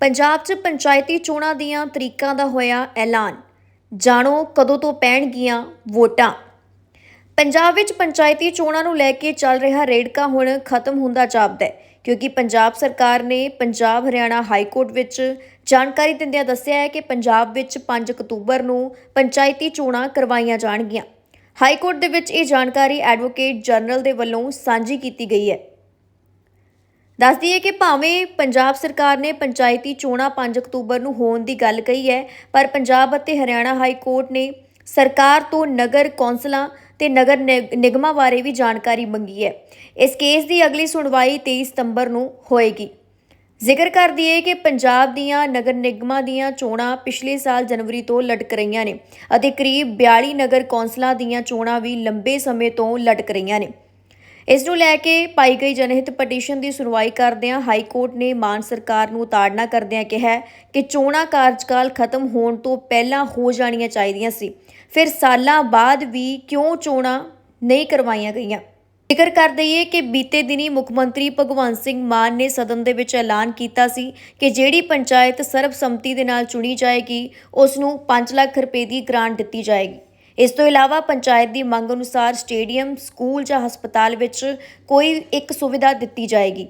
ਪੰਜਾਬ 'ਚ ਪੰਚਾਇਤੀ ਚੋਣਾਂ ਦੀਆਂ ਤਰੀਕਾਂ ਦਾ ਹੋਇਆ ਐਲਾਨ। ਜਾਣੋ ਕਦੋਂ ਤੋਂ ਪੈਣਗੀਆਂ ਵੋਟਾਂ। ਪੰਜਾਬ ਵਿੱਚ ਪੰਚਾਇਤੀ ਚੋਣਾਂ ਨੂੰ ਲੈ ਕੇ ਚੱਲ ਰਿਹਾ ਰੇੜਕਾ ਹੁਣ ਖਤਮ ਹੁੰਦਾ ਜਾਪਦਾ ਹੈ, ਕਿਉਂਕਿ ਪੰਜਾਬ ਸਰਕਾਰ ਨੇ ਪੰਜਾਬ ਹਰਿਆਣਾ ਹਾਈ ਕੋਰਟ ਵਿੱਚ ਜਾਣਕਾਰੀ ਦਿੰਦਿਆਂ ਦੱਸਿਆ ਹੈ ਕਿ ਪੰਜਾਬ ਵਿੱਚ 5 ਅਕਤੂਬਰ ਨੂੰ ਪੰਚਾਇਤੀ ਚੋਣਾਂ ਕਰਵਾਈਆਂ ਜਾਣਗੀਆਂ। ਹਾਈ ਕੋਰਟ ਦੇ ਵਿੱਚ ਇਹ ਜਾਣਕਾਰੀ ਐਡਵੋਕੇਟ ਜਨਰਲ ਦੇ ਵੱਲੋਂ ਸਾਂਝੀ ਕੀਤੀ ਗਈ ਹੈ। ਦੱਸ ਦਈਏ ਕਿ ਭਾਵੇਂ ਪੰਜਾਬ ਸਰਕਾਰ ਨੇ ਪੰਚਾਇਤੀ ਚੋਣਾਂ 5 ਅਕਤੂਬਰ ਨੂੰ ਹੋਣ ਦੀ ਗੱਲ ਕਹੀ ਹੈ, ਪਰ ਪੰਜਾਬ ਅਤੇ ਹਰਿਆਣਾ ਹਾਈ ਕੋਰਟ ਨੇ ਸਰਕਾਰ ਤੋਂ ਨਗਰ ਕੌਂਸਲਾਂ ਤੇ ਨਗਰ ਨਿਗ- ਨਿਗਮਾਂ ਬਾਰੇ ਵੀ ਜਾਣਕਾਰੀ ਮੰਗੀ ਹੈ। ਇਸ ਕੇਸ ਦੀ ਅਗਲੀ ਸੁਣਵਾਈ 23 ਸਤੰਬਰ ਨੂੰ ਹੋਏਗੀ। ਜ਼ਿਕਰ ਕਰ ਦਈਏ ਕਿ ਪੰਜਾਬ ਦੀਆਂ ਨਗਰ ਨਿਗਮਾਂ ਦੀਆਂ ਚੋਣਾਂ ਪਿਛਲੇ ਸਾਲ ਜਨਵਰੀ ਤੋਂ ਲਟਕ ਰਹੀਆਂ ਨੇ ਅਤੇ ਕਰੀਬ 42 ਨਗਰ ਕੌਂਸਲਾਂ ਦੀਆਂ ਚੋਣਾਂ ਵੀ ਲੰਬੇ ਸਮੇਂ ਤੋਂ ਲਟਕ ਰਹੀਆਂ ਨੇ। ਇਸ ਨੂੰ ਲੈ ਕੇ ਪਾਈ ਗਈ ਜਨਹਿਤ ਪਟੀਸ਼ਨ ਦੀ ਸੁਣਵਾਈ ਕਰਦਿਆਂ ਹਾਈ ਕੋਰਟ ਨੇ ਮਾਨ ਸਰਕਾਰ ਨੂੰ ਤਾੜਨਾ ਕਰਦਿਆਂ ਕਿਹਾ ਕਿ ਚੋਣਾਂ ਕਾਰਜਕਾਲ ਖਤਮ ਹੋਣ ਤੋਂ ਪਹਿਲਾਂ ਹੋ ਜਾਣੀਆਂ ਚਾਹੀਦੀਆਂ ਸੀ। ਫਿਰ ਸਾਲਾਂ ਬਾਅਦ ਵੀ ਕਿਉਂ ਚੋਣਾਂ ਨਹੀਂ ਕਰਵਾਈਆਂ ਗਈਆਂ? ਜ਼ਿਕਰ ਕਰ ਦਈਏ ਕਿ ਬੀਤੇ ਦਿਨੀ ਮੁੱਖ ਮੰਤਰੀ ਭਗਵੰਤ ਸਿੰਘ ਮਾਨ ਨੇ ਸਦਨ ਦੇ ਵਿੱਚ ਐਲਾਨ ਕੀਤਾ ਸੀ ਕਿ ਜਿਹੜੀ ਪੰਚਾਇਤ ਸਰਬਸੰਮਤੀ ਦੇ ਨਾਲ ਚੁਣੀ ਜਾਏਗੀ, ਉਸ ਨੂੰ 5 ਲੱਖ ਰੁਪਏ ਦੀ ਗ੍ਰਾਂਟ ਦਿੱਤੀ ਜਾਏਗੀ। ਇਸ ਤੋਂ ਇਲਾਵਾ ਪੰਚਾਇਤ ਦੀ ਮੰਗ ਅਨੁਸਾਰ ਸਟੇਡੀਅਮ, ਸਕੂਲ ਜਾਂ ਹਸਪਤਾਲ ਵਿੱਚ ਕੋਈ ਇੱਕ ਸੁਵਿਧਾ ਦਿੱਤੀ ਜਾਏਗੀ।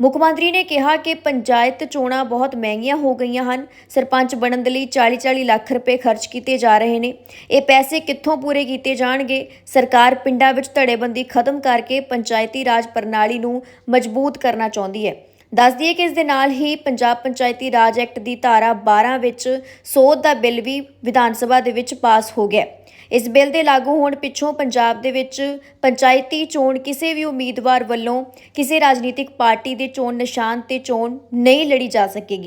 ਮੁੱਖ ਮੰਤਰੀ ਨੇ ਕਿਹਾ ਕਿ ਪੰਚਾਇਤ ਚੋਣਾਂ ਬਹੁਤ ਮਹਿੰਗੀਆਂ ਹੋ ਗਈਆਂ ਹਨ। ਸਰਪੰਚ ਬਣਨ ਦੇ ਲਈ 40-40 ਲੱਖ ਰੁਪਏ ਖਰਚ ਕੀਤੇ ਜਾ ਰਹੇ ਨੇ। ਇਹ ਪੈਸੇ ਕਿੱਥੋਂ ਪੂਰੇ ਕੀਤੇ ਜਾਣਗੇ? ਸਰਕਾਰ ਪਿੰਡਾਂ ਵਿੱਚ ਧੜੇਬੰਦੀ ਖਤਮ ਕਰਕੇ ਪੰਚਾਇਤੀ ਰਾਜ ਪ੍ਰਣਾਲੀ ਨੂੰ ਮਜ਼ਬੂਤ ਕਰਨਾ ਚਾਹੁੰਦੀ ਹੈ। ਦੱਸ ਦਈਏ ਕਿ ਇਸ ਦੇ ਨਾਲ ਹੀ ਪੰਜਾਬ ਪੰਚਾਇਤੀ ਰਾਜ ਐਕਟ ਦੀ ਧਾਰਾ 12 ਵਿੱਚ ਸੋਧ ਦਾ ਬਿੱਲ ਵੀ ਵਿਧਾਨ ਸਭਾ ਦੇ ਵਿੱਚ ਪਾਸ ਹੋ ਗਿਆ ਇਸ ਬਿੱਲ ਦੇ ਲਾਗੂ ਹੋਣ ਪਿੱਛੋਂ ਪੰਜਾਬ ਦੇ ਵਿੱਚ ਪੰਚਾਇਤੀ ਚੋਣ ਕਿਸੇ ਵੀ ਉਮੀਦਵਾਰ ਵੱਲੋਂ ਕਿਸੇ ਰਾਜਨੀਤਿਕ ਪਾਰਟੀ ਦੇ ਚੋਣ ਨਿਸ਼ਾਨ ਤੇ ਚੋਣ ਨਹੀਂ ਲੜੀ ਜਾ ਸਕੇਗੀ।